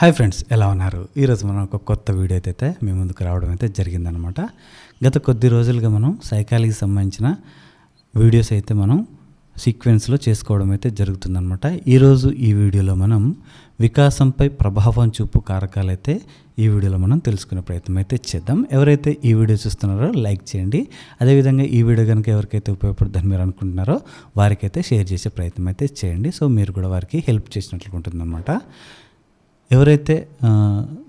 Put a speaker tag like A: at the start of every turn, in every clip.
A: Hi friends ఎలా ఉన్నారు? ఈరోజు మనం ఒక కొత్త వీడియో అయితే మీ ముందుకు రావడం అయితే జరిగిందనమాట గత కొద్ది రోజులుగా మనం సైకాలజీకి సంబంధించిన వీడియోస్ అయితే మనం సీక్వెన్స్లో చేసుకోవడం అయితే జరుగుతుందనమాట ఈరోజు ఈ వీడియోలో మనం వికాసంపై ప్రభావం చూపు కారకాలు అయితే ఈ వీడియోలో మనం తెలుసుకునే ప్రయత్నం అయితే చేద్దాం. ఎవరైతే ఈ వీడియో చూస్తున్నారో లైక్ చేయండి. అదేవిధంగా ఈ వీడియో కనుక ఎవరికైతే ఉపయోగపడుతుందని మీరు అనుకుంటున్నారో వారికైతే షేర్ చేసే ప్రయత్నం అయితే చేయండి. సో మీరు కూడా వారికి హెల్ప్ చేసినట్లు ఉంటుందన్నమాట. ఎవరైతే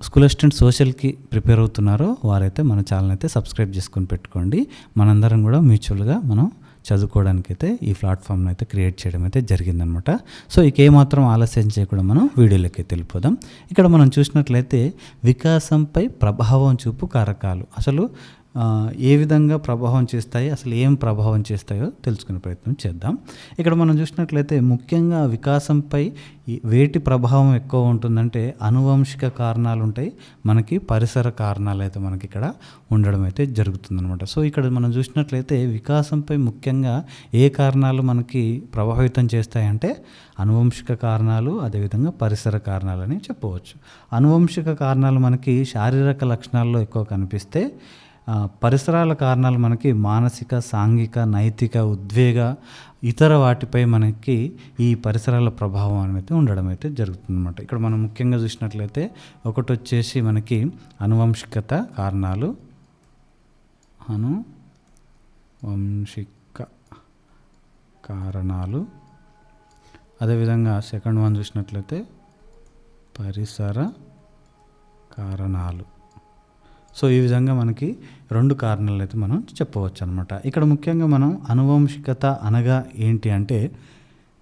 A: స్కూల్ అసిస్టెంట్ సోషల్కి ప్రిపేర్ అవుతున్నారో వారైతే మన ఛానల్ అయితే సబ్స్క్రైబ్ చేసుకొని పెట్టుకోండి. మనందరం కూడా మ్యూచువల్గా మనం చదువుకోవడానికైతే ఈ ప్లాట్ఫామ్ని అయితే క్రియేట్ చేయడం అయితే జరిగిందనమాట. సో ఇక ఏమాత్రం ఆలస్యం చేయకుండా మనం వీడియోలోకి వెళ్ళిపోదాం. ఇక్కడ మనం చూసినట్లయితే వికాసంపై ప్రభావం చూపు కారకాలు. అసలు ఏ విధంగా ప్రభావం చేస్తాయి అసలు ఏం ప్రభావం చేస్తాయో తెలుసుకునే ప్రయత్నం చేద్దాం. ఇక్కడ మనం చూసినట్లయితే ముఖ్యంగా వికాసంపై వేటి ప్రభావం ఎక్కువ ఉంటుందంటే అనువంశిక కారణాలు ఉంటాయి. మనకి పరిసర కారణాలు అయితే మనకి ఇక్కడ ఉండడం అయితే జరుగుతుందనమాట సో ఇక్కడ మనం చూసినట్లయితే వికాసంపై ముఖ్యంగా ఏ కారణాలు మనకి ప్రభావితం చేస్తాయంటే అనువంశిక కారణాలు అదేవిధంగా పరిసర కారణాలని చెప్పవచ్చు. అనువంశిక కారణాలు మనకి శారీరక లక్షణాల్లో ఎక్కువ కనిపిస్తే పరిసరాల కారణాలు మనకి మానసిక సాంఘిక నైతిక ఉద్వేగ ఇతర వాటిపై మనకి ఈ పరిసరాల ప్రభావం అనేది ఉండడం అయితే జరుగుతుందన్నమాట. ఇక్కడ మనం ముఖ్యంగా చూసినట్లయితే ఒకటి వచ్చేసి మనకి అనువంశికత కారణాలు. అనువంశిక కారణాలు. అదేవిధంగా సెకండ్ వన్ చూసినట్లయితే పరిసర కారణాలు. సో ఈ విధంగా మనకి రెండు కారణాలు అయితే మనం చెప్పవచ్చు అనమాట ఇక్కడ ముఖ్యంగా మనం అనువంశికత అనగా ఏంటి అంటే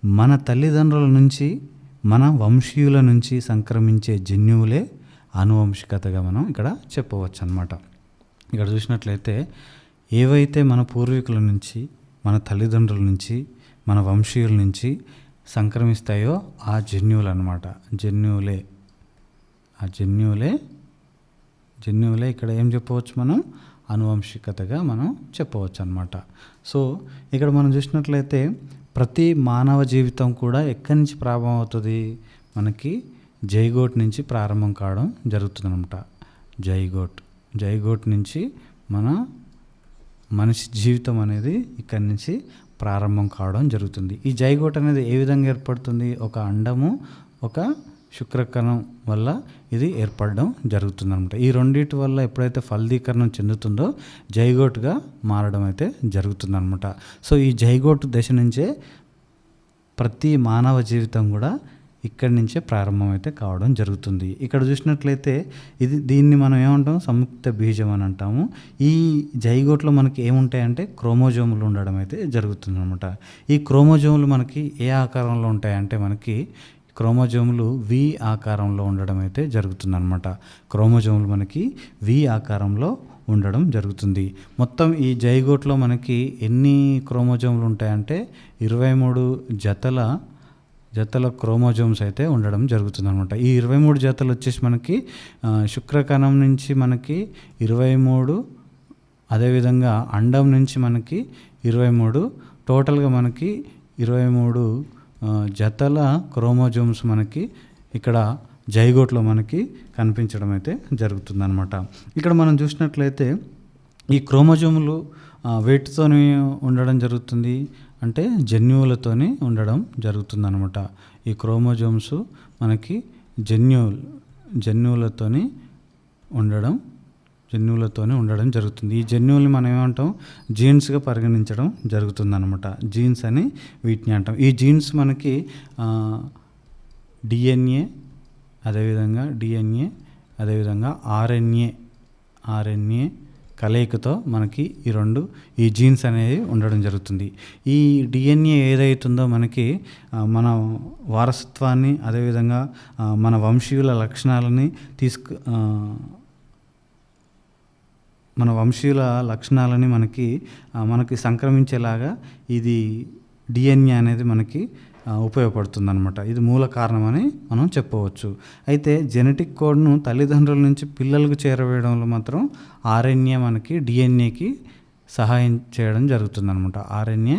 A: మన తల్లిదండ్రుల నుంచి మన వంశీయుల నుంచి సంక్రమించే జన్యువులే అనువంశికతగా మనం ఇక్కడ చెప్పవచ్చు అనమాట ఇక్కడ చూసినట్లయితే ఏవైతే మన పూర్వీకుల నుంచి మన తల్లిదండ్రుల నుంచి మన వంశీయుల నుంచి సంక్రమిస్తాయో ఆ జన్యువులు అనమాట జన్యువులే. ఆ జన్యువులే జన్యువులే ఇక్కడ ఏం చెప్పవచ్చు మనం? అనువంశికతగా మనం చెప్పవచ్చు అనమాట సో ఇక్కడ మనం చూసినట్లయితే ప్రతి మానవ జీవితం కూడా ఎక్కడి నుంచి ప్రారంభం అవుతుంది? మనకి జైగోట్ నుంచి ప్రారంభం కావడం జరుగుతుందన్నమాట. జైగోట్. జైగోట్ నుంచి మన మనిషి జీవితం అనేది ఇక్కడి నుంచి ప్రారంభం కావడం జరుగుతుంది. ఈ జైగోట్ అనేది ఏ విధంగా ఏర్పడుతుంది? ఒక అండము ఒక శుక్రకణం వల్ల ఇది ఏర్పడడం జరుగుతుంది అనమాట ఈ రెండింటి వల్ల ఎప్పుడైతే ఫలదీకరణం చెందుతుందో జైగోట్గా మారడం అయితే జరుగుతుందనమాట సో ఈ జైగోట్ దశ నుంచే ప్రతి మానవ జీవితం కూడా ఇక్కడి నుంచే ప్రారంభమైతే కావడం జరుగుతుంది. ఇక్కడ చూసినట్లయితే ఇది దీన్ని మనం ఏమంటాం? సంయుక్త బీజం అని అంటాము. ఈ జైగోట్లో మనకి ఏముంటాయంటే క్రోమోజోములు ఉండడం అయితే జరుగుతుంది అనమాట ఈ క్రోమోజోములు మనకి ఏ ఆకారంలో ఉంటాయంటే మనకి క్రోమోజోములు వి ఆకారంలో ఉండడం అయితే జరుగుతుందన్నమాట. క్రోమోజోములు మనకి వి ఆకారంలో ఉండడం జరుగుతుంది. మొత్తం ఈ జైగోట్లో మనకి ఎన్ని క్రోమోజోములు ఉంటాయంటే ఇరవై మూడు జతల జతల క్రోమోజోమ్స్ అయితే ఉండడం జరుగుతుంది అనమాట ఈ ఇరవై మూడు జతలు వచ్చేసి మనకి శుక్రకణం నుంచి మనకి ఇరవై మూడు అదేవిధంగా అండం నుంచి మనకి ఇరవై మూడు టోటల్గా మనకి ఇరవై మూడు జతల క్రోమోజోమ్స్ మనకి ఇక్కడ జైగోట్లో మనకి కనిపించడం అయితే జరుగుతుందనమాట ఇక్కడ మనం చూసినట్లయితే ఈ క్రోమోజోములు వేటితోని ఉండడం జరుగుతుంది అంటే జన్యువులతోని ఉండడం జరుగుతుందనమాట ఈ క్రోమోజోమ్స్ మనకి జన్యువులు జన్యువులతోని ఉండడం జన్యువులతోనే ఉండడం జరుగుతుంది. ఈ జన్యువుల్ని మనం ఏమంటాం? జీన్స్గా పరిగణించడం జరుగుతుందన్నమాట. జీన్స్ అని వీటిని అంటాం. ఈ జీన్స్ మనకి డిఎన్ఏ అదేవిధంగా డిఎన్ఏ అదేవిధంగా ఆర్ఎన్ఏ ఆర్ఎన్ఏ కలయికతో మనకి ఈ రెండు ఈ జీన్స్ అనేది ఉండడం జరుగుతుంది. ఈ డిఎన్ఏ ఏదైతుందో మనకి మన వారసత్వాన్ని అదేవిధంగా మన వంశీయుల లక్షణాలని తీసుకు మన వంశీయుల లక్షణాలని మనకి మనకి సంక్రమించేలాగా ఇది డిఎన్ఏ అనేది మనకి ఉపయోగపడుతుంది అనమాట ఇది మూల కారణమని మనం చెప్పవచ్చు. అయితే జెనెటిక్ కోడ్ను తల్లిదండ్రుల నుంచి పిల్లలకు చేరవేయడంలో మాత్రం ఆర్ఎన్ఏ మనకి డిఎన్ఏకి సహాయం చేయడం జరుగుతుంది అనమాట ఆర్ఎన్ఏ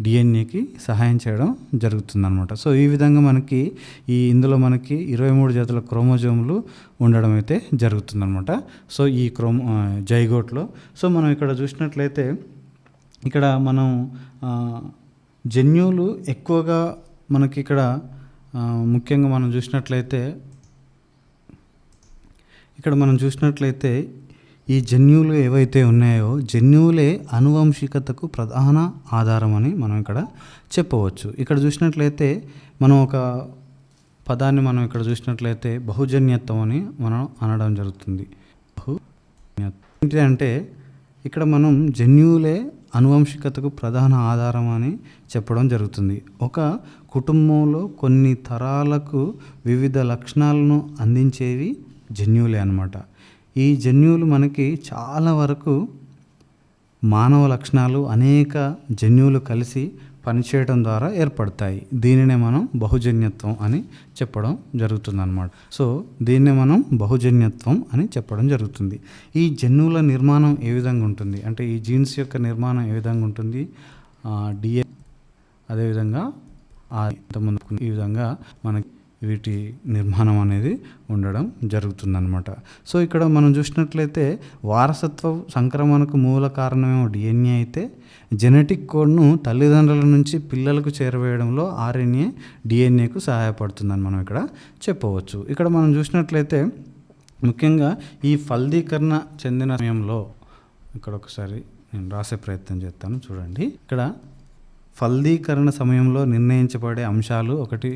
A: డిఎన్ఏకి సహాయం చేయడం జరుగుతుందనమాట సో ఈ విధంగా మనకి ఈ ఇందులో మనకి ఇరవై మూడు జతల క్రోమోజోములు ఉండడం అయితే జరుగుతుందనమాట సో ఈ క్రోమో జైగోట్లో. సో మనం ఇక్కడ చూసినట్లయితే ఇక్కడ మనం జన్యువులు ఎక్కువగా మనకి ఇక్కడ ముఖ్యంగా మనం చూసినట్లయితే ఇక్కడ మనం చూసినట్లయితే ఈ జన్యువులు ఏవైతే ఉన్నాయో జన్యువులే అనువంశికతకు ప్రధాన ఆధారం అని మనం ఇక్కడ చెప్పవచ్చు. ఇక్కడ చూసినట్లయితే మనం ఒక పదాన్ని మనం ఇక్కడ చూసినట్లయితే బహుజన్యత్వం అని మనం అనడం జరుగుతుంది. బహుజన్యత్వం ఏంటి అంటే ఇక్కడ మనం జన్యువులే అనువంశికతకు ప్రధాన ఆధారం అని చెప్పడం జరుగుతుంది. ఒక కుటుంబంలో కొన్ని తరాలకు వివిధ లక్షణాలను అందించేవి జన్యువులే అనమాట ఈ జన్యువులు మనకి చాలా వరకు మానవ లక్షణాలు అనేక జన్యువులు కలిసి పనిచేయడం ద్వారా ఏర్పడతాయి. దీనినే మనం బహుజన్యత్వం అని చెప్పడం జరుగుతుందన్నమాట. సో దీన్నే మనం బహుజన్యత్వం అని చెప్పడం జరుగుతుంది. ఈ జన్యువుల నిర్మాణం ఏ విధంగా ఉంటుంది? అంటే ఈ జీన్స్ యొక్క నిర్మాణం ఏ విధంగా ఉంటుంది? డిఏ అదేవిధంగా ఇంతకుముందు ఈ విధంగా మనకి వీటి నిర్మాణం అనేది ఉండడం జరుగుతుందన్నమాట. సో ఇక్కడ మనం చూసినట్లయితే వారసత్వ సంక్రమణకు మూల కారణమేమో డిఎన్ఏ అయితే జెనెటిక్ కోడ్ను తల్లిదండ్రుల నుంచి పిల్లలకు చేరవేయడంలో ఆర్ఎన్ఏ డిఎన్ఏకు సహాయపడుతుందని మనం ఇక్కడ చెప్పవచ్చు. ఇక్కడ మనం చూసినట్లయితే ముఖ్యంగా ఈ ఫలదీకరణ చెందిన సమయంలో ఇక్కడ ఒకసారి నేను రాసే ప్రయత్నం చేస్తాను చూడండి. ఇక్కడ ఫలదీకరణ సమయంలో నిర్ణయించబడే అంశాలు ఒకటి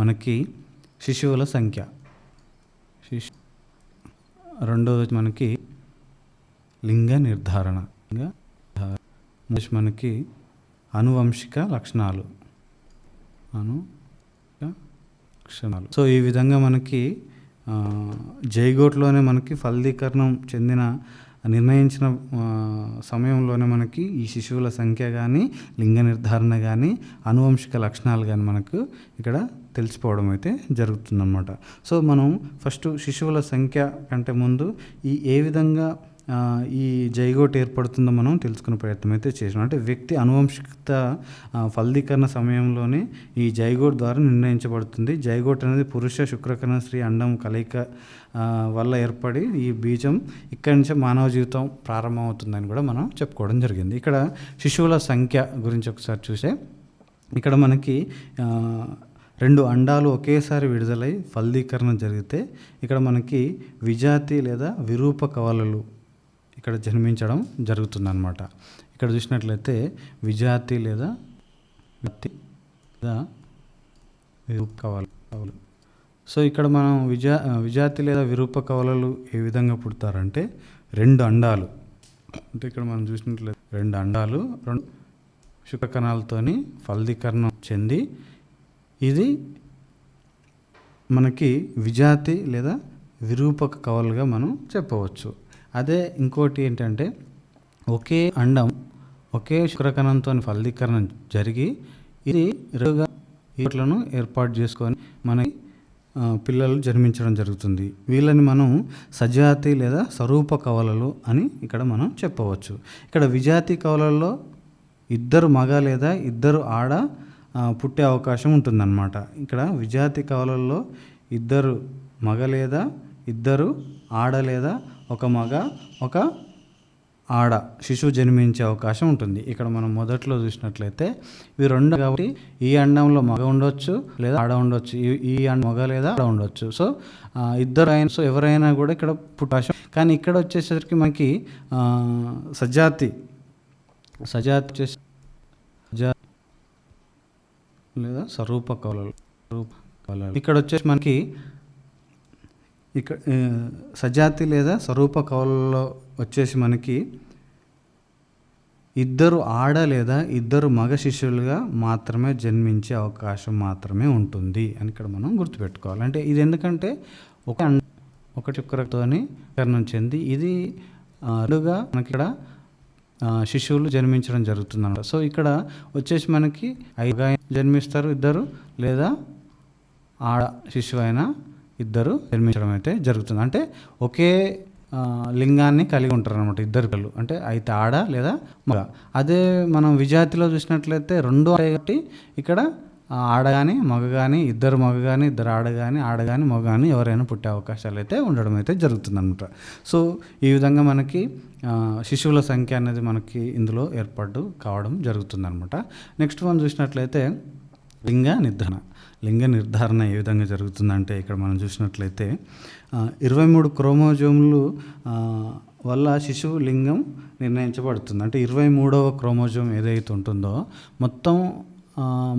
A: మనకి శిశువుల సంఖ్య. శిశు రెండోది మనకి లింగ నిర్ధారణ. లింగ మనకి అనువంశిక లక్షణాలు. అను లక్షణాలు. సో ఈ విధంగా మనకి జైగోట్లోనే మనకి ఫలదీకరణం చెందిన నిర్ణయించిన సమయంలోనే మనకి ఈ శిశువుల సంఖ్య కానీ లింగ నిర్ధారణ కానీ అనువంశిక లక్షణాలు కానీ మనకు ఇక్కడ తెలిసిపోవడం అయితే జరుగుతుందన్నమాట. సో మనం ఫస్ట్ శిశువుల సంఖ్య కంటే ముందు ఈ ఏ విధంగా ఈ జైగోట్ ఏర్పడుతుందో మనం తెలుసుకునే ప్రయత్నం అయితే చేసినాం. అంటే వ్యక్తి అనువంశికత ఫలదీకరణ సమయంలోనే ఈ జైగోట్ ద్వారా నిర్ణయించబడుతుంది. జైగోట్ అనేది పురుష శుక్రకరణ స్త్రీ అండం కలయిక వల్ల ఏర్పడి ఈ బీజం ఇక్కడి నుంచే మానవ జీవితం ప్రారంభమవుతుందని కూడా మనం చెప్పుకోవడం జరిగింది. ఇక్కడ శిశువుల సంఖ్య గురించి ఒకసారి చూసే. ఇక్కడ మనకి రెండు అండాలు ఒకేసారి విడుదలై ఫలదీకరణ జరిగితే ఇక్కడ మనకి విజాతి లేదా విరూప కవలలు ఇక్కడ జన్మించడం జరుగుతుందన్నమాట. ఇక్కడ చూసినట్లయితే విజాతి లేదా వ్యక్తి లేదా విరూప కవల. కవలు సో ఇక్కడ మనం విజా విజాతి లేదా విరూప కవలలు ఏ విధంగా పుడతారంటే రెండు అండాలు. అంటే ఇక్కడ మనం చూసినట్లయితే రెండు అండాలు రెండు శుక్రకణాలతోని ఫలదీకరణం చెంది ఇది మనకి విజాతి లేదా విరూపక కవలుగా మనం చెప్పవచ్చు. అదే ఇంకోటి ఏంటంటే ఒకే అండం ఒకే శుక్రకణంతో ఫలదీకరణం జరిగి ఇది రెండుగా ఈట్లను ఏర్పాటు చేసుకొని మనకి పిల్లలు జన్మించడం జరుగుతుంది. వీళ్ళని మనం సజాతి లేదా స్వరూప కవలలు అని ఇక్కడ మనం చెప్పవచ్చు. ఇక్కడ విజాతి కవలల్లో ఇద్దరు మగ లేదా ఇద్దరు ఆడ పుట్టే అవకాశం ఉంటుందన్నమాట. ఇక్కడ విజాతి కవలల్లో ఇద్దరు మగ లేదా ఇద్దరు ఆడ లేదా ఒక మగ ఒక ఆడ. శిశువు జన్మించే అవకాశం ఉంటుంది. ఇక్కడ మనం మొదట్లో చూసినట్లయితే ఇవి రెండు కాబట్టి ఈ అండంలో మగ ఉండొచ్చు లేదా ఆడ ఉండొచ్చు. ఈ ఈ అండ మగ లేదా ఆడ ఉండొచ్చు. సో ఇద్దరు అయిన సో ఎవరైనా కూడా ఇక్కడ పుట్టాశం కానీ ఇక్కడ వచ్చేసరికి మనకి సజాతి. సజాతి వచ్చేసి లేదా స్వరూప కవలలు కవలలు ఇక్కడ వచ్చేసి మనకి ఇక్కడ సజాతి లేదా స్వరూప కవులలో వచ్చేసి మనకి ఇద్దరు ఆడ లేదా ఇద్దరు మగ శిష్యులుగా మాత్రమే జన్మించే అవకాశం మాత్రమే ఉంటుంది అని ఇక్కడ మనం గుర్తుపెట్టుకోవాలి. అంటే ఇది ఎందుకంటే ఒక ఒక చుక్కరతోని కరణం చెంది ఇది అడుగా మనకి ఇక్కడ శిశువులు జన్మించడం జరుగుతుందన్నమాట. సో ఇక్కడ వచ్చేసి మనకి ఐదుగా జన్మిస్తారు ఇద్దరు లేదా ఆడ శిశువు అయినా ఇద్దరు నిర్మించడం అయితే జరుగుతుంది. అంటే ఒకే లింగాన్ని కలిగి ఉంటారు అనమాట ఇద్దరు పిల్లలు. అంటే అయితే ఆడ లేదా మగ. అదే మనం విజాతిలో చూసినట్లయితే రెండు కాబట్టి ఇక్కడ ఆడ కానీ మగ కానీ ఇద్దరు మగ కానీ ఇద్దరు ఆడ కానీ ఆడ కానీ మగ కానీ ఎవరైనా పుట్టే అవకాశాలు అయితే ఉండడం అయితే జరుగుతుందన్నమాట. సో ఈ విధంగా మనకి శిశువుల సంఖ్య అనేది మనకి ఇందులో ఏర్పాటు కావడం జరుగుతుందన్నమాట. నెక్స్ట్ వన్ చూసినట్లయితే లింగ నిర్ధారణ లింగ నిర్ధారణ ఏ విధంగా జరుగుతుందంటే ఇక్కడ మనం చూసినట్లయితే ఇరవై మూడు క్రోమోజోములు వల్ల శిశువు లింగం నిర్ణయించబడుతుంది. అంటే ఇరవై మూడవ క్రోమోజోమ్ ఏదైతే ఉంటుందో మొత్తం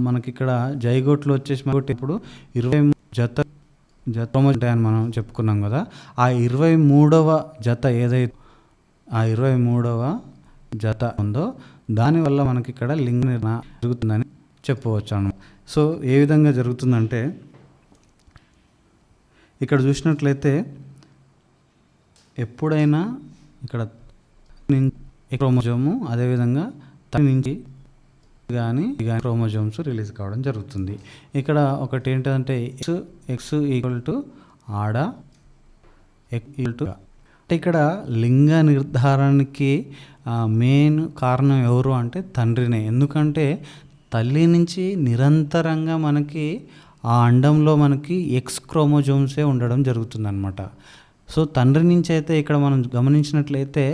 A: మనకిక్కడ జైగోట్లు వచ్చేసి మనకి ఇప్పుడు ఇరవై జత జత క్రోమోజోమ్ ఉంటాయని మనం చెప్పుకున్నాం కదా ఆ ఇరవై మూడవ జత ఏదైతే ఆ ఇరవై మూడవ జత ఉందో దానివల్ల మనకి ఇక్కడ లింగ నిర్ణయం జరుగుతుందని చెప్పవచ్చు అన్నమాట. సో ఏ విధంగా జరుగుతుందంటే ఇక్కడ చూసినట్లయితే ఎప్పుడైనా ఇక్కడ క్రోమోజోము అదేవిధంగా తన నుంచి కానీ క్రోమోజోమ్స్ రిలీజ్ కావడం జరుగుతుంది. ఇక్కడ ఒకటి ఏంటంటే ఎక్స్ ఎక్స్ ఈక్వల్ టు ఆడ ఈక్వల్ టు అంటే ఇక్కడ లింగ నిర్ధారణకి మెయిన్ కారణం ఎవరు అంటే తండ్రినే. ఎందుకంటే తల్లి నుంచి నిరంతరంగా మనకి ఆ అండంలో మనకి ఎక్స్ క్రోమోజోమ్సే ఉండడం జరుగుతుందన్నమాట. సో తండ్రి నుంచి అయితే ఇక్కడ మనం గమనించినట్లయితే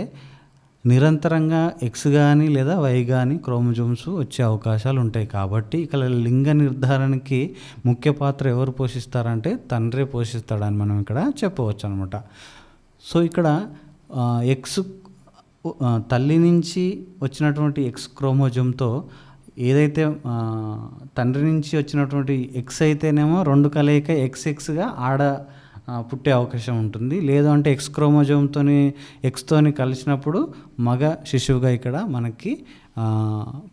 A: నిరంతరంగా ఎక్స్ కానీ లేదా వై కానీ క్రోమోజోమ్స్ వచ్చే అవకాశాలు ఉంటాయి. కాబట్టి ఇక్కడ లింగ నిర్ధారణకి ముఖ్య పాత్ర ఎవరు పోషిస్తారంటే తండ్రే పోషిస్తాడని మనం ఇక్కడ చెప్పవచ్చు అనమాట సో ఇక్కడ ఎక్స్ తల్లి నుంచి వచ్చినటువంటి ఎక్స్ క్రోమోజోమ్తో ఏదైతే తండ్రి నుంచి వచ్చినటువంటి ఎక్స్ అయితేనేమో రెండు కలయిక ఎక్స్ ఎక్స్గా ఆడ పుట్టే అవకాశం ఉంటుంది. లేదు అంటే ఎక్స్ క్రోమోజోమ్తోని ఎక్స్తోని కలిసినప్పుడు మగ శిశువుగా ఇక్కడ మనకి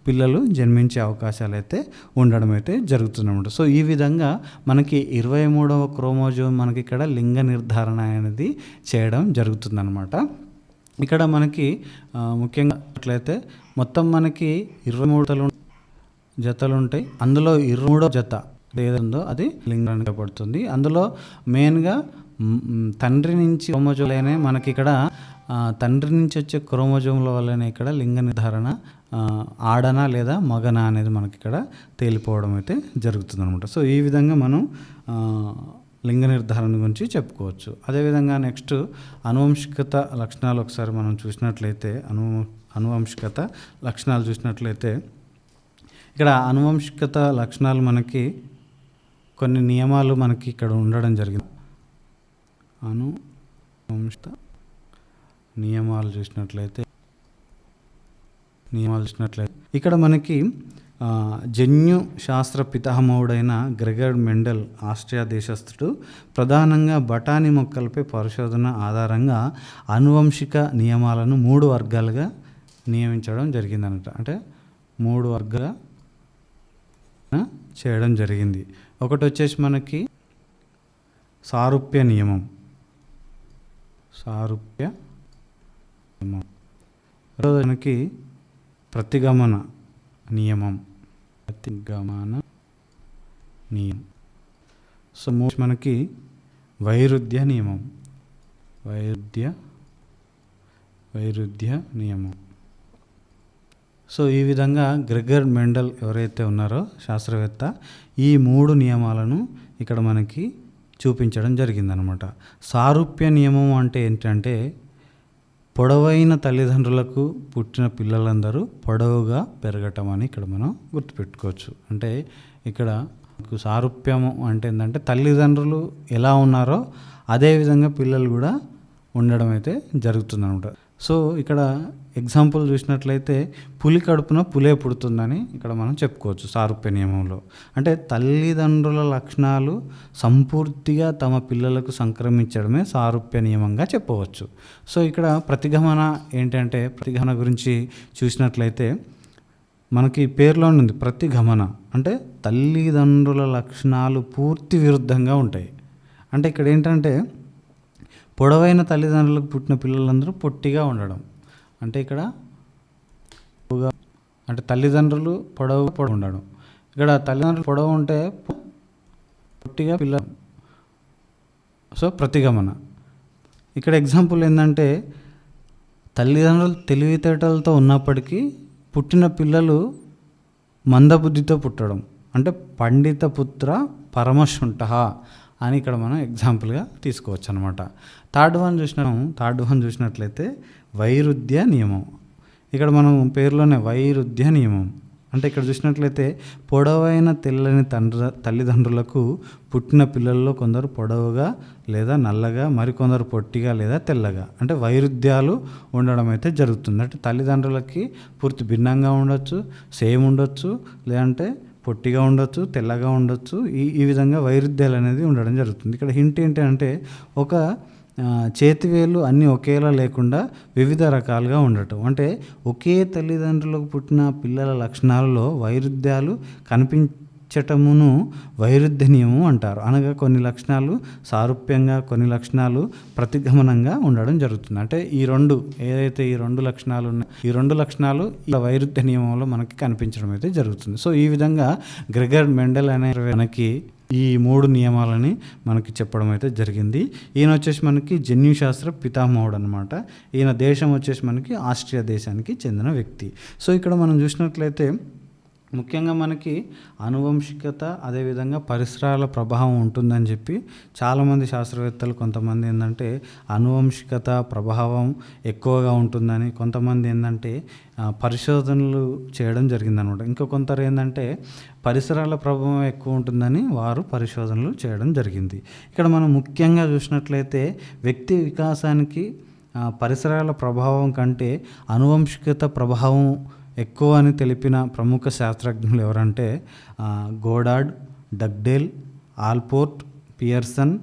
A: పిల్లలు జన్మించే అవకాశాలు అయితే ఉండడం అయితే జరుగుతుందన్నమాట. సో ఈ విధంగా మనకి ఇరవై మూడవ క్రోమోజోమ్ మనకి ఇక్కడ లింగ నిర్ధారణ అనేది చేయడం జరుగుతుందన్నమాట. ఇక్కడ మనకి ముఖ్యంగా అట్లయితే మొత్తం మనకి ఇరవై మూడు జతలు ఉంటాయి అందులో ఇరవై మూడో జత ఏదందో అది లింగానికి పడుతుంది అందులో మెయిన్గా తండ్రి నుంచి క్రోమోజోమ్లనే మనకి ఇక్కడ తండ్రి నుంచి వచ్చే క్రోమోజోమ్ల వల్లనే ఇక్కడ లింగ నిర్ధారణ ఆడనా లేదా మగనా అనేది మనకి ఇక్కడ తేలిపోవడం అయితే జరుగుతుంది అనమాట సో ఈ విధంగా మనం లింగ నిర్ధారణ గురించి చెప్పుకోవచ్చు. అదేవిధంగా నెక్స్ట్ అనువంశికత లక్షణాలు ఒకసారి మనం చూసినట్లయితే అను అనువంశికత లక్షణాలు చూసినట్లయితే ఇక్కడ అనువంశికత లక్షణాలు మనకి కొన్ని నియమాలు మనకి ఇక్కడ ఉండడం జరిగింది. అనువంశిక నియమాలు చూసినట్లయితే నియమాలు చూసినట్లయితే. ఇక్కడ మనకి జన్యు శాస్త్ర పితామహుడైన గ్రెగర్ మెండల్ ఆస్ట్రియా దేశస్థుడు ప్రధానంగా బఠానీ మొక్కలపై పరిశోధన ఆధారంగా అనువంశిక నియమాలను మూడు వర్గాలుగా నియమించడం జరిగిందనమాట అంటే మూడు వర్గాల చేయడం జరిగింది. ఒకటి వచ్చేసి మనకి సారూప్య నియమం. సారూప్య నియమం. మనకి ప్రతిగమన నియమం. ప్రతిగమన నియమం. సో మూడు మనకి వైరుధ్య నియమం. వైరుధ్య వైరుధ్య నియమం. సో ఈ విధంగా గ్రెగర్ మెండల్ ఎవరైతే ఉన్నారో శాస్త్రవేత్త ఈ మూడు నియమాలను ఇక్కడ మనకి చూపించడం జరిగిందనమాట. సారూప్య నియమం అంటే ఏంటంటే పొడవైన తల్లిదండ్రులకు పుట్టిన పిల్లలందరూ పొడవుగా పెరగటం అని ఇక్కడ మనం గుర్తుపెట్టుకోవచ్చు. అంటే ఇక్కడ సారూప్యము అంటే ఏంటంటే తల్లిదండ్రులు ఎలా ఉన్నారో అదేవిధంగా పిల్లలు కూడా ఉండడం అయితే జరుగుతుందనమాట. సో ఇక్కడ ఎగ్జాంపుల్ చూసినట్లయితే పులి కడుపున పులే పుడుతుందని ఇక్కడ మనం చెప్పుకోవచ్చు సారూప్య నియమంలో. అంటే తల్లిదండ్రుల లక్షణాలు సంపూర్తిగా తమ పిల్లలకు సంక్రమించడమే సారూప్య నియమంగా చెప్పవచ్చు. సో ఇక్కడ ప్రతిగమన ఏంటంటే ప్రతిగమన గురించి చూసినట్లయితే మనకి పేరులో ఉంది ప్రతిగమన. అంటే తల్లిదండ్రుల లక్షణాలు పూర్తి విరుద్ధంగా ఉంటాయి. అంటే ఇక్కడ ఏంటంటే పొడవైన తల్లిదండ్రులకు పుట్టిన పిల్లలందరూ పొట్టిగా ఉండడం. అంటే ఇక్కడ అంటే తల్లిదండ్రులు పొడవు పొడవు ఉండడం. ఇక్కడ తల్లిదండ్రులు పొడవు ఉంటే పొట్టిగా పిల్ల సో ప్రతిగమన. ఇక్కడ ఎగ్జాంపుల్ ఏంటంటే తల్లిదండ్రులు తెలివితేటలతో ఉన్నప్పటికీ పుట్టిన పిల్లలు మందబుద్ధితో పుట్టడం. అంటే పండిత పుత్ర పరమశుంఠ అని ఇక్కడ మనం ఎగ్జాంపుల్గా తీసుకోవచ్చు అనమాట థర్డ్ వన్ చూసిన థర్డ్ వన్ చూసినట్లయితే వైరుధ్య నియమం. ఇక్కడ మనం పేరులోనే వైరుధ్య నియమం. అంటే ఇక్కడ చూసినట్లయితే పొడవైన తెల్లని తండ్ర తల్లిదండ్రులకు పుట్టిన పిల్లల్లో కొందరు పొడవుగా లేదా నల్లగా మరికొందరు పొట్టిగా లేదా తెల్లగా. అంటే వైరుధ్యాలు ఉండడం అయితే జరుగుతుంది. అంటే తల్లిదండ్రులకి పూర్తి భిన్నంగా ఉండొచ్చు సేమ్ ఉండొచ్చు లేదంటే పొట్టిగా ఉండొచ్చు తెల్లగా ఉండొచ్చు. ఈ ఈ విధంగా వైరుధ్యాలు అనేది ఉండడం జరుగుతుంది. ఇక్కడ హింట్ ఏంటంటే ఒక చేతివేలు అన్నీ ఒకేలా లేకుండా వివిధ రకాలుగా ఉండటం. అంటే ఒకే తల్లిదండ్రులకు పుట్టిన పిల్లల లక్షణాలలో వైరుధ్యాలు కనిపించటమును వైరుధ్యనీయము అంటారు. అనగా కొన్ని లక్షణాలు సారూప్యంగా కొన్ని లక్షణాలు ప్రతిగమనంగా ఉండడం జరుగుతుంది. అంటే ఈ రెండు ఏదైతే ఈ రెండు లక్షణాలు ఉన్నాయో ఈ రెండు లక్షణాలు ఇలా వైరుధ్య నియమంలో మనకి కనిపించడం అయితే జరుగుతుంది. సో ఈ విధంగా గ్రెగర్ మెండల్ అనే మనకి ఈ మూడు నియమాలని మనకి చెప్పడం అయితే జరిగింది. ఈయన వచ్చేసి మనకి జన్యుశాస్త్ర పితామహుడు అనమాట ఈయన దేశం వచ్చేసి మనకి ఆస్ట్రియా దేశానికి చెందిన వ్యక్తి. సో ఇక్కడ మనం చూసినట్లయితే ముఖ్యంగా మనకి అనువంశికత అదేవిధంగా పరిసరాల ప్రభావం ఉంటుందని చెప్పి చాలామంది శాస్త్రవేత్తలు కొంతమంది ఏంటంటే అనువంశికత ప్రభావం ఎక్కువగా ఉంటుందని కొంతమంది ఏంటంటే పరిశోధనలు చేయడం జరిగిందనమాట. ఇంకో కొందరు ఏంటంటే పరిసరాల ప్రభావం ఎక్కువ ఉంటుందని వారు పరిశోధనలు చేయడం జరిగింది. ఇక్కడ మనం ముఖ్యంగా చూసినట్లయితే వ్యక్తి వికాసానికి పరిసరాల ప్రభావం కంటే అనువంశికత ప్రభావం ఎక్కువ అని తెలిపిన ప్రముఖ శాస్త్రజ్ఞులు ఎవరంటే Goddard Dugdale Allport Pearson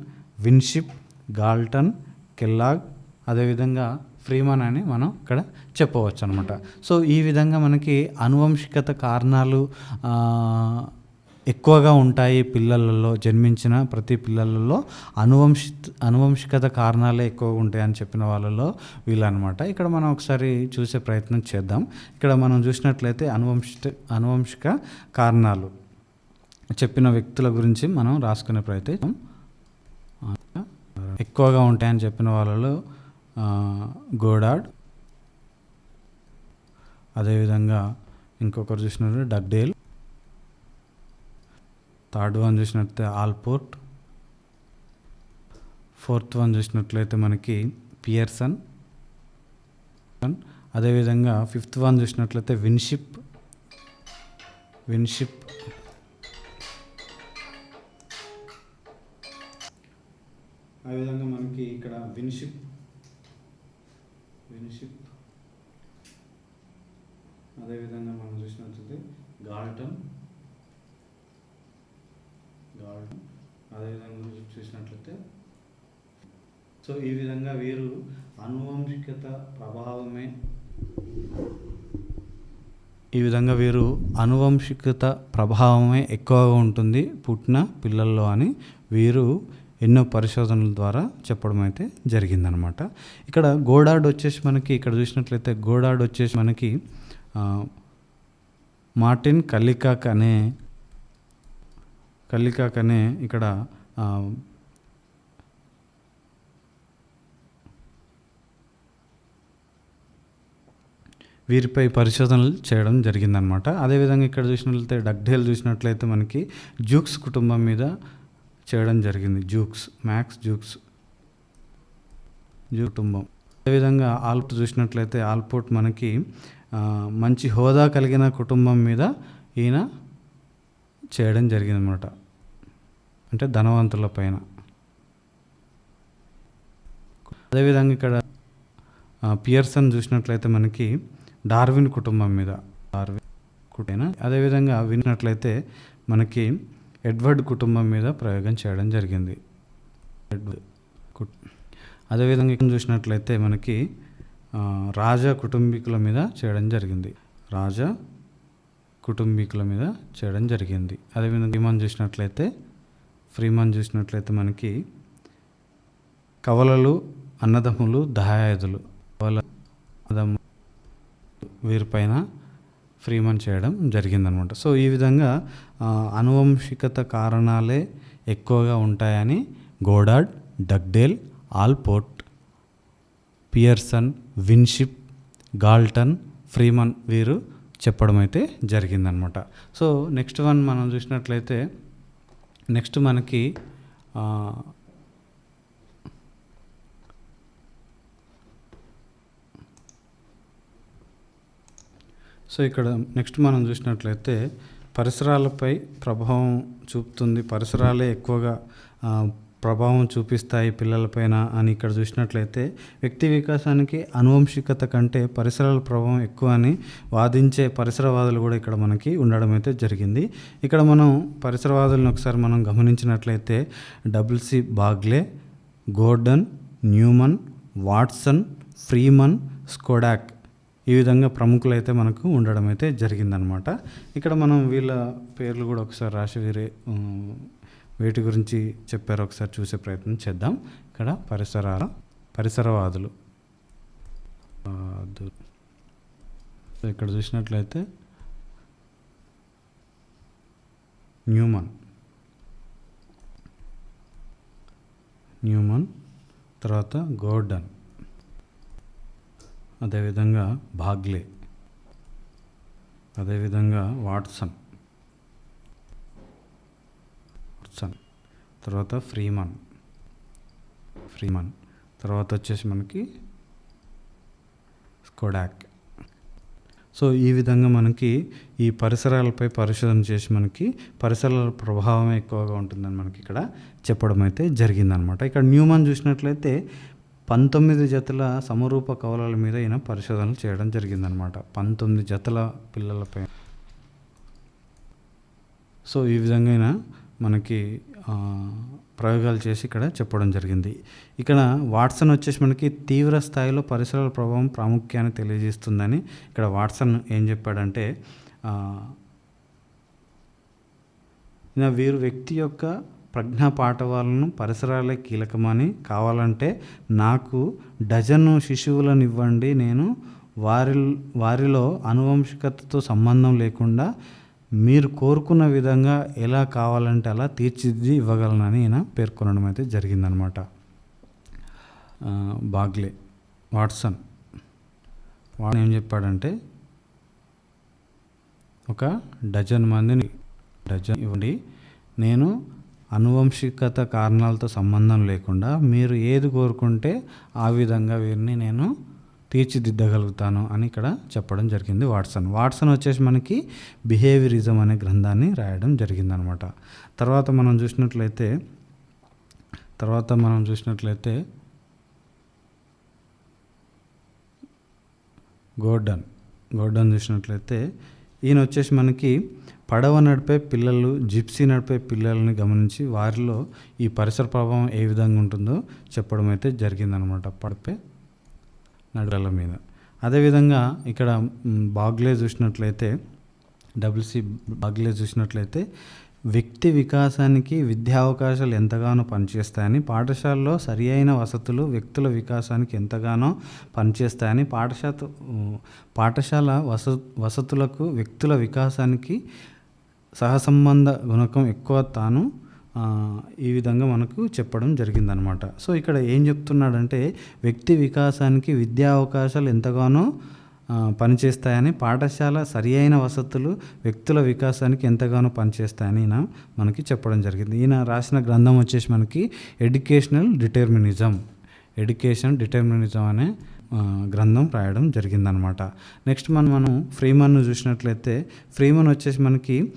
A: Winship Galton Kellogg అదేవిధంగా ఫ్రీమన్ అని మనం ఇక్కడ చెప్పవచ్చు అనమాట సో ఈ విధంగా మనకి అనువంశికత కారణాలు ఎక్కువగా ఉంటాయి పిల్లలలో జన్మించిన ప్రతి పిల్లలలో అనువంశి అనువంశికత కారణాలే ఎక్కువగా ఉంటాయి అని చెప్పిన వాళ్ళలో వీళ్ళనమాట. ఇక్కడ మనం ఒకసారి చూసే ప్రయత్నం చేద్దాం. ఇక్కడ మనం చూసినట్లయితే అనువంశ అనువంశిక కారణాలు చెప్పిన వ్యక్తుల గురించి మనం రాసుకునే ప్రయత్నం. ఎక్కువగా ఉంటాయని చెప్పిన వాళ్ళలో గోడాడ్. అదేవిధంగా ఇంకొకరు చూసినట్టు డగ్డేల్. థర్డ్ వన్ చూసినట్లయితే ఆల్పోర్ట్ ఫోర్త్ వన్ చూసినట్లయితే మనకి పియర్సన్. అదేవిధంగా ఫిఫ్త్ వన్ చూసినట్లయితే విన్షిప్. విన్షిప్. ఆ విధంగా మనకి ఇక్కడ విన్షిప్. విన్షిప్. అదేవిధంగా మనం చూసినట్లయితే గాల్టన్. గాడు అదేవిధంగా చూసినట్లయితే. సో ఈ విధంగా వీరు అనువంశికత ప్రభావమే ఈ విధంగా వీరు అనువంశికత ప్రభావమే ఎక్కువగా ఉంటుంది పుట్టిన పిల్లల్లో అని వీరు ఎన్నో పరిశోధనల ద్వారా చెప్పడం అయితే జరిగిందనమాట. ఇక్కడ గోడాడ్ వచ్చేసి మనకి ఇక్కడ చూసినట్లయితే గోడాడ్ వచ్చేసి మనకి మార్టిన్ కల్లికాక్ అనే కల్లికాకనే ఇక్కడ వీరిపై పరిశోధనలు చేయడం జరిగిందనమాట అదేవిధంగా ఇక్కడ చూసినట్లయితే డగ్డేల్ చూసినట్లయితే మనకి జూక్స్ కుటుంబం మీద చేయడం జరిగింది. జూక్స్ మ్యాక్స్ జూక్స్ జూ కుటుంబం. అదేవిధంగా ఆల్పోర్ట్ చూసినట్లయితే ఆల్పోర్ట్ మనకి మంచి హోదా కలిగిన కుటుంబం మీద ఈయన చేయడం జరిగిందనమాట అంటే ధనవంతుల పైన. అదేవిధంగా ఇక్కడ పియర్సన్ చూసినట్లయితే మనకి డార్విన్ కుటుంబం మీద. డార్విన్ కుటుంబం అదేవిధంగా విన్నట్లయితే మనకి ఎడ్వర్డ్ కుటుంబం మీద ప్రయోగం చేయడం జరిగింది. అదేవిధంగా ఇక్కడ చూసినట్లయితే మనకి రాజా కుటుంబీకుల మీద చేయడం జరిగింది. రాజా కుటుంబీకుల మీద చేయడం జరిగింది. అదేవిధంగా ఫ్రీమాన్ చూసినట్లయితే ఫ్రీమాన్ చూసినట్లయితే మనకి కవలలు అన్నదమ్ములు దహాయుధులు కవల అన్నదమ్ము వీరిపైన ఫ్రీమన్ చేయడం జరిగిందనమాట. సో ఈ విధంగా అనువంశికత కారణాలే ఎక్కువగా ఉంటాయని Goddard Dugdale Allport Pearson Winship Galton Freeman వీరు చెప్పడం అయితే జరిగిందనమాట. సో నెక్స్ట్ వన్ మనం చూసినట్లయితే నెక్స్ట్ మనకి సో ఇక్కడ నెక్స్ట్ మనం చూసినట్లయితే పరిసరాలపై ప్రభావం చూపుతుంది. పరిసరాలే ఎక్కువగా ప్రభావం చూపిస్తాయి పిల్లలపైన అని ఇక్కడ చూసినట్లయితే వ్యక్తి వికాసానికి అనువంశికత కంటే పరిసరాల ప్రభావం ఎక్కువ అని వాదించే పరిసరవాదులు కూడా ఇక్కడ మనకి ఉండడం అయితే జరిగింది. ఇక్కడ మనం పరిసరవాదులను ఒకసారి మనం గమనించినట్లయితే WC Bagley Gordon Newman Watson Freeman Skodak ఈ విధంగా ప్రముఖులైతే మనకు ఉండడం అయితే జరిగిందనమాట. ఇక్కడ మనం వీళ్ళ పేర్లు కూడా ఒకసారి రాసి వీటి గురించి చెప్పారు ఒకసారి చూసే ప్రయత్నం చేద్దాం. ఇక్కడ పరిసరాల పరిసరవాదులు. ఇక్కడ చూసినట్లయితే న్యూమన్. న్యూమన్ తర్వాత గోర్డన్. అదేవిధంగా భాగ్లే అదేవిధంగా వాట్సన్. వాట్సన్ తర్వాత ఫ్రీమన్ ఫ్రీమన్ తర్వాత వచ్చేసి మనకి స్కోడాక్ సో ఈ విధంగా మనకి ఈ పరిసరాలపై పరిశోధన చేసి మనకి పరిసరాల ప్రభావం ఎక్కువగా ఉంటుందని మనకి ఇక్కడ చెప్పడం అయితే జరిగిందనమాట. ఇక్కడ న్యూమన్ చూసినట్లయితే పంతొమ్మిది జతల సమరూప కవలాల మీద ఈయన పరిశోధనలు చేయడం జరిగిందనమాట. పంతొమ్మిది జతల పిల్లలపై. సో ఈ విధంగా అయినా మనకి ప్రయోగాలు చేసి ఇక్కడ చెప్పడం జరిగింది. ఇక్కడ వాట్సన్ వచ్చేసి మనకి తీవ్ర స్థాయిలో పరిసరాల ప్రభావం ప్రాముఖ్యాన్ని తెలియజేస్తుందని ఇక్కడ వాట్సన్ ఏం చెప్పాడంటే వీరు వ్యక్తి యొక్క ప్రజ్ఞా పాఠవాలను పరిసరాలే కీలకమని కావాలంటే నాకు డజను శిశువులను ఇవ్వండి నేను వారి వారిలో అనువంశికతతో సంబంధం లేకుండా మీరు కోరుకున్న విధంగా ఎలా కావాలంటే అలా తీర్చిదిద్ది ఇవ్వగలనని ఈయన పేర్కొనడం అయితే జరిగిందనమాట. Bagley Watson. వాడు ఏం చెప్పాడంటే ఒక డజన్ మందిని డజన్ ఇవ్వండి. నేను అనువంశికత కారణాలతో సంబంధం లేకుండా మీరు ఏది కోరుకుంటే ఆ విధంగా వీరిని నేను తీర్చిదిద్దగలుగుతాను అని ఇక్కడ చెప్పడం జరిగింది వాట్సన్. వాట్సన్ వచ్చేసి మనకి బిహేవియరిజం అనే గ్రంథాన్ని రాయడం జరిగిందనమాట. తర్వాత మనం చూసినట్లయితే తర్వాత మనం చూసినట్లయితే గోర్డన్ గోర్డన్ చూసినట్లయితే ఈయన వచ్చేసి మనకి పడవ నడిపే పిల్లలు జిప్సీ నడిపే పిల్లల్ని గమనించి వారిలో ఈ పరిసర ప్రభావం ఏ విధంగా ఉంటుందో చెప్పడం అయితే జరిగిందనమాట. పడిపే నడుల మీద. అదేవిధంగా ఇక్కడ బాగ్లే చూసినట్లయితే డబ్ల్యూసి బాగ్లే చూసినట్లయితే వ్యక్తి వికాసానికి విద్యా అవకాశాలు ఎంతగానో పనిచేస్తాయని పాఠశాలలో సరి అయిన వసతులు వ్యక్తుల వికాసానికి ఎంతగానో పనిచేస్తాయని పాఠశాల పాఠశాల వస వసతులకు వ్యక్తుల వికాసానికి సహసంబంధ గుణకం ఎక్కువ తాను ఈ విధంగా మనకు చెప్పడం జరిగిందనమాట. సో ఇక్కడ ఏం చెప్తున్నాడంటే వ్యక్తి వికాసానికి విద్యా అవకాశాలు ఎంతగానో పనిచేస్తాయని పాఠశాల సరి అయిన వసతులు వ్యక్తుల వికాసానికి ఎంతగానో పనిచేస్తాయని ఈయన మనకి చెప్పడం జరిగింది. ఈయన రాసిన గ్రంథం వచ్చేసి మనకి ఎడ్యుకేషనల్ డిటర్మినిజం. ఎడ్యుకేషన్ డిటర్మినిజం అనే గ్రంథం రాయడం జరిగిందనమాట. నెక్స్ట్ మనం మనం ఫ్రీమన్ను చూసినట్లయితే ఫ్రీమన్ వచ్చేసి మనకి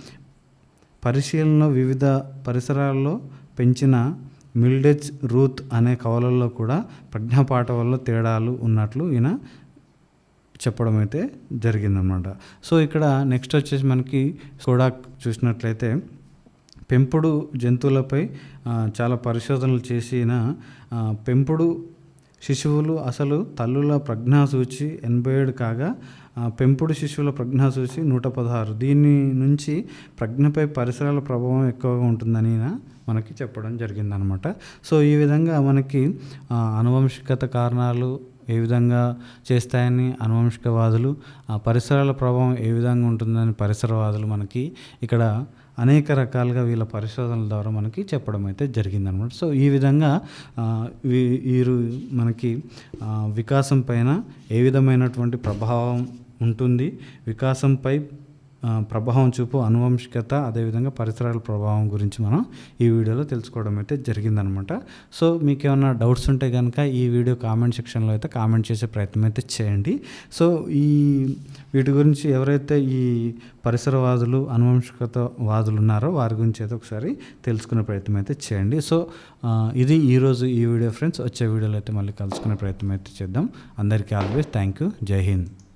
A: పరిశీలనలో వివిధ పరిసరాల్లో పెంచిన మిల్డెజ్ రూత్ అనే కవలల్లో కూడా ప్రజ్ఞాపాఠ వల్ల తేడాలు ఉన్నట్లు ఈయన చెప్పడం అయితే జరిగిందనమాట సో ఇక్కడ నెక్స్ట్ వచ్చేసి మనకి సోడాక్ చూసినట్లయితే పెంపుడు జంతువులపై చాలా పరిశోధనలు చేసిన పెంపుడు శిశువులు అసలు తల్లుల ప్రజ్ఞాసూచి ఎనభై ఏడు కాగా పెంపుడు శిశువుల ప్రజ్ఞాసూచి నూట పదహారు. దీని నుంచి ప్రజ్ఞపై పరిసరాల ప్రభావం ఎక్కువగా ఉంటుందని మనకి చెప్పడం జరిగిందనమాట. సో ఈ విధంగా మనకి అనువంశికత కారణాలు ఏ విధంగా చేస్తాయని అనువంశికవాదులు ఆ పరిసరాల ప్రభావం ఏ విధంగా ఉంటుందని పరిసరవాదులు మనకి ఇక్కడ అనేక రకాలుగా వీళ్ళ పరిశోధనల ద్వారా మనకి చెప్పడం అయితే జరిగిందనమాట సో ఈ విధంగా వీరు మనకి వికాసం పైన ఏ విధమైనటువంటి ప్రభావం ఉంటుంది? వికాసంపై ప్రభావం చూపు అనువంశికత అదేవిధంగా పరిసరాల ప్రభావం గురించి మనం ఈ వీడియోలో తెలుసుకోవడం అయితే జరిగిందనమాట. సో మీకు ఏమైనా డౌట్స్ ఉంటే కనుక ఈ వీడియో కామెంట్ సెక్షన్లో అయితే కామెంట్ చేసే ప్రయత్నం అయితే చేయండి. సో ఈ వీటి గురించి ఎవరైతే ఈ పరిసరవాదులు అనువంశికత వాదులు ఉన్నారో వారి గురించి అయితే ఒకసారి తెలుసుకునే ప్రయత్నం అయితే చేయండి. సో ఇది ఈరోజు ఈ వీడియో ఫ్రెండ్స్. వచ్చే వీడియోలో అయితే మళ్ళీ కలుసుకునే ప్రయత్నం అయితే చేద్దాం. అందరికీ ఆల్వేస్ థ్యాంక్ యూ. జై హింద్.